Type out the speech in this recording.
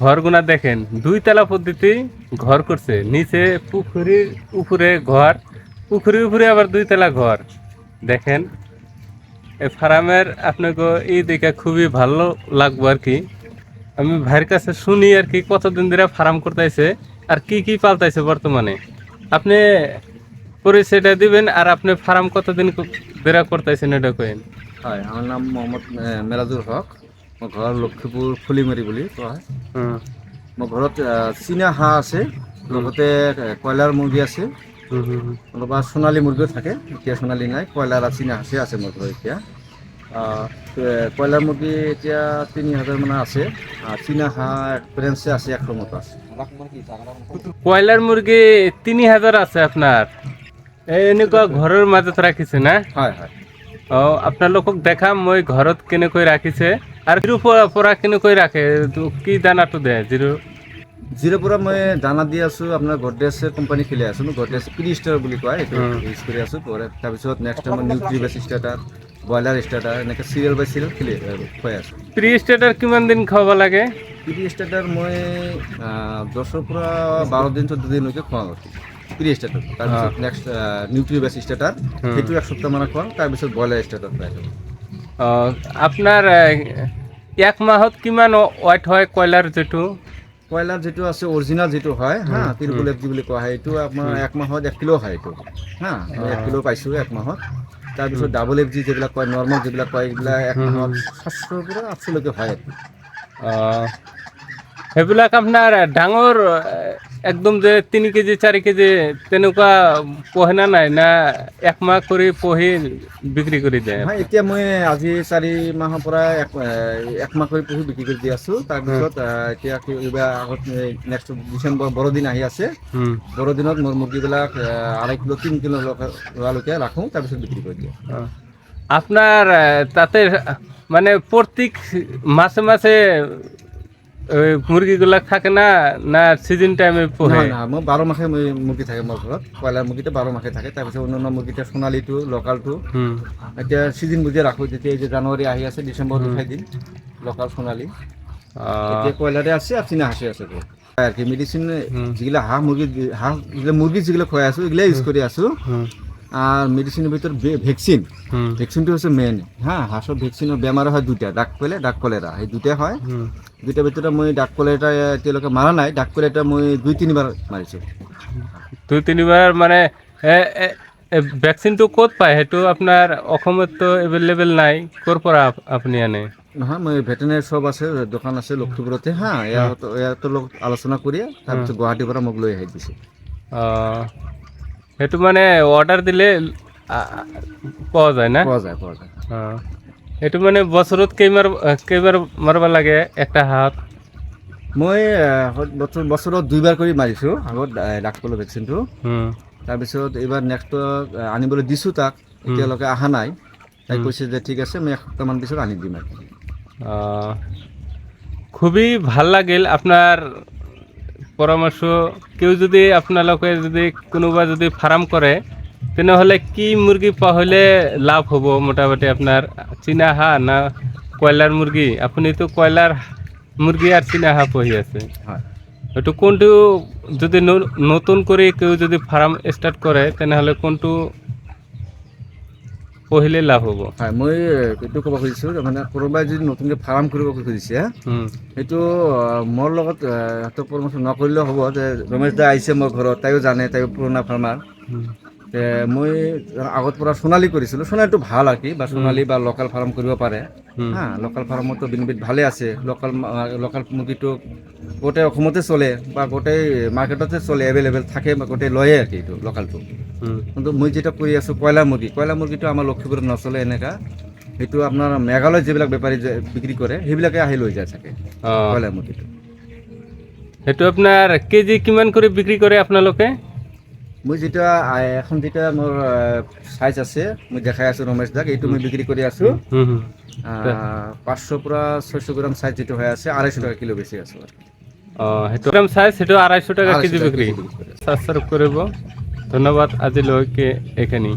ঘরগুনা দেখেন দুই তলা পদ্ধতি ঘর করছে নিচে পুকুরির উপরে ঘর পুকুরির উপরে আবার দুই তলা ঘর। দেখেন এই ফার্মের আপনাকে এই দিকে খুবই ভালো লাগবো আর কি। আমি ভাইয়ের কাছে শুনি আর কি কতদিন ধরে ফার্ম করতেছে আর কি কি পালতাইছে বর্তমানে। আপনি পরিচয়টা দিবেন আর আপনি ফার্ম কতদিন ধরে করতেছেন এটা কেন হয় আমার নাম মোহাম্মদ এ, মেৰাজুল হক। মোৰ ঘৰ লক্ষীপুৰ ফুলিমাৰি বুলি কোৱা হয়। মোৰ ঘৰত চীনা হাঁহ আছে লগতে কয়লাৰ মুৰ্গী আছে। হুম হুম হুম। সোণালী মুৰ্গীও থাকে এতিয়া সোণালী নাই কয়লাৰ আৰু চীনা হাঁহে আছে মোৰ ঘৰত এতিয়া। কয়লাৰ মুৰ্গী এতিয়া তিনি হাজাৰমান আছে চীনা হাঁহ এক্সপিৰিয়েঞ্চে আছে একশো মতো আছে। কয়লার মুরগি তিনি হাজার আছে আপনার এই এনেকুৱা ঘৰৰ মাজত ৰাখিছে না? হয় হয়। অ আপনার লোকক দেখাম মই ঘৰত কেনেকৈ ৰাখিছে। আৰু জিৰো পৰা কেনেকৈ ৰাখে? কি দানাটো দে জিৰো? জিৰ' পৰা মই দানা দি আছোঁ আপোনাৰ গডৰেজ কোম্পানী খেলি আছোঁ গডৰেজ প্ৰি ষ্টাৰ বুলি কয় এইটো ইউজ কৰি আছোঁ তাৰপিছত নেক্সট মই নিউট্ৰিবেছ ষ্টাৰ্টাৰ ব্ৰইলাৰ ষ্টাৰ্টাৰ এনেকৈ চিৰিয়েল বাই চিৰিয়েল খেলি খুৱাই আছোঁ। প্ৰি ষ্টেটাৰ কিমান দিন খুৱাব লাগে? প্ৰি ষ্টাৰ্টাৰ মই দহৰ পৰা বাৰ দিন চৈধ্য দিনলৈকে খুৱাওঁ। প্ৰি ষ্টাৰ্টাৰ তাৰপিছত নেক্সট নিউট্ৰিবেছ ষ্টাৰ্টাৰ উম। সেইটো এক সপ্তাহমানত খুৱাওঁ তাৰপিছত ব্ৰইলাৰ খুৱাই দিওঁ অ আপোনাৰ এক মাহত কিমান ৱাইট হয় কয়লাৰ যিটো? কয়লাৰ যিটো আছে অৰিজিনেল যিটো হয় হা তিৰুপল এফ জি বুলি কোৱা হয় এইটো আপোনাৰ এক মাহত এক কিলো হয় এইটো হা এক কিলো পাইছোঁ এক মাহত। তাৰপিছত ডাবল এফ জি যিবিলাক কয় নৰ্মেল যিবিলাক কয় এইবিলাক এক মাহত সাতশৰ পৰা আঠশলৈকে হয়। সেইবিলাক আপোনাৰ ডাঙৰ একদম যে তিনি কেজি চাৰি কেজি তেনেকুৱা পঢ়ে না নাই না একমাহ কৰি পঢ়ি বিক্ৰী কৰি দিয়ে। হয় এতিয়া মই আজি চাৰি মাহৰ পৰা এক মাহ কৰি পুহি বিক্ৰী কৰি দি আছোঁ। তাৰপিছত এতিয়া কি এইবাৰ আগত নেক্সট ডিচেম্বৰ বড়দিন আহি আছে। হুম। বড়দিনত মোৰ মুৰ্গীবিলাক আহ, আঢ়ৈ কিলো তিনি কিলো লোৱালৈকে ৰাখোঁ তাৰপিছত বিক্ৰী কৰি দিওঁ। অ। আপনার তাতে মানে প্রত্যেক মাসে মাসে ওই মুরগিগুলা থাকে না না সিজন টাইমে পোহে? মোৰ বাৰ মাসে মই মুৰ্গী থাকে মোৰ ঘৰত কয়লাৰ মুৰ্গীটো বাৰ মাসে থাকে। তাৰপিছত অন্যান্য মুৰ্গীটো সোণালীটো লোকেলটো হুম। এতিয়া চিজন বুজি ৰাখোঁ যেতিয়া এই যে জানুৱাৰী আহি আছে ডিচেম্বৰত উঠাই দিম লোকেল সোণালী এতিয়া কয়লাৰে আছে আৰু চীনা হাঁহে আছে। আর কি মেডিসিন। যেগুলা হাঁহ মুরগি হাঁহ যেগুলা মুরগি যেগুলো খুৱাই আছো এগুলাই ইউজ কৰি আছো। হুম, আর মেডিসিনের ভিতর ভ্যাকসিন ভ্যাকসিনটো হচ্ছে মেইন হ্যাঁ হাঁসৰ ভ্যাকসিনৰ বেমাৰ হয় দুটা ডাক কলে ডাক কলেৰা সেই দুটাই হয়। দুটাৰ ভিতৰত মই ডাক কলেৰা এতিয়ালৈকে মাৰা নাই ডাক কলেৰা মই দুই তিনিবাৰ মাৰিছোঁ দুই তিনিবাৰ মানে ভেকচিনটো ক'ত পায়? সেইটো আপোনাৰ অসমততো এভেইলেবল নাই। ক'ৰ পৰা আপুনি আনে? নহয় মই ভেটেনেৰী শ্বপ আছে দোকান আছে লখিমপুৰতে। হা ইয়াত ইয়াতৰ লগত আলোচনা কৰি তাৰপিছত গুৱাহাটীৰ পৰা মোক লৈ আহি দিছে। সেইটো মানে অৰ্ডাৰ দিলে পোৱা যায় না? পোৱা যায় পোৱা যায়। অ', এইটো মানে বছৰত কেইবাৰ কেইবাৰ মাৰিব লাগে একটা হাত? মই বছৰ বছৰত দুইবাৰ কৰি মাৰিছোঁ আগত ডাক কলৰ ভেকচিনটো। তাৰপিছত এইবাৰ নেক্সট আনিবলৈ দিছোঁ তাক এতিয়ালৈকে অহা নাই। তাই কৈছে যে ঠিক আছে মই এসপ্তাহমান পিছত আনি দিম খুবই ভালো লাগিল। আপনার পরামর্শ কেউ যদি আপনালোকে যদি কোনোবা যদি ফার্ম করে তেনেহলে কি মুরগি পাহলে লাভ হব মোটামুটি আপনার চীনা হাঁহ না কয়লার মুরগি আপনি তো কয়লার মুরগি আর চীনা হাঁহ পহি আছে। একটু এইটো কোনটো যদি নতুন করে কেউ যদি ফার্ম স্টার্ট করে তেনেহলে কোনটো পহিলে লাভ হব। হয় মই এইটো ক'ব খুজিছোঁ তাৰমানে কোনোবাই যদি নতুনকৈ ফাৰ্ম কৰিব খুজিছে সেইটো মোৰ লগত সিহঁতৰ পৰামৰ্শ নকৰিলেও হ'ব যে ৰমেশ দা আহিছে মোৰ ঘৰত তাইও জানে তাইও পুৰণা ফাৰ্মাৰ মই আগত পৰা সোণালী কৰিছিলোঁ। সোণালীটো ভালো আৰু কি বা সোণালী বা লোকেল ফাৰ্ম কৰিব পাৰে। হা লোকেল ফাৰ্মতো বেনিফিট ভালে আছে। লোকেল লোকেল মুৰ্গীটো গোটেই অসমতে চলে বা গোটেই মাৰ্কেটতে চলে এভেইলেবল থাকে বা গোটেই লয়ে আৰু কি এইটো লোকেলটো কিন্তু মই যেটা কৰি আছোঁ কয়লা মুৰ্গী কয়লা মুৰ্গীটো আমাৰ লক্ষীপুৰত নচলে এনেকা। সেইটো আপোনাৰ মেঘালয়ত যিবিলাক বেপাৰী যে বিক্ৰী কৰে সেইবিলাকে আহি লৈ যায় চাগে কয়লা মুৰ্গীটো। সেইটো আপোনাৰ কেজি কিমান কৰি বিক্ৰী কৰে আপোনালোকে? মই যেতিয়া এখন যেতিয়া মোৰ চাইজ আছে মই দেখাই আছোঁ ৰমেশ দাক এইটো মই বিক্ৰী কৰি আছোঁ। পাঁচশৰ পৰা ছয়শো গ্ৰাম চাইজ যিটো হৈ আছে আঢ়ৈশ টকা কিলো বেছি আছোঁ। সেইটো গ্ৰাম চাইজ সেইটো আঢ়াইশ টকা কেজি বিক্ৰী। কৰিব। ধন্যবাদ আজিলৈকে এইখিনি।